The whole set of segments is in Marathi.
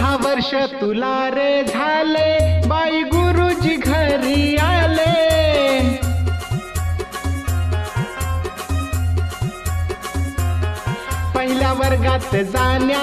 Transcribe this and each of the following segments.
दहा वर्ष तुला रे झाले. बाई गुरुजी घरी आले. पहिल्या वर्गात जाण्या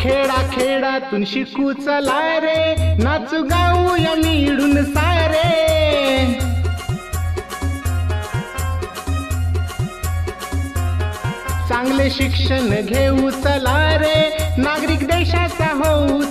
खेडा खेडातून शिकू चला रे. नाचू गाऊया मिळून सारे. चांगले शिक्षण घेऊ चला रे. नागरिक देशाचा होऊ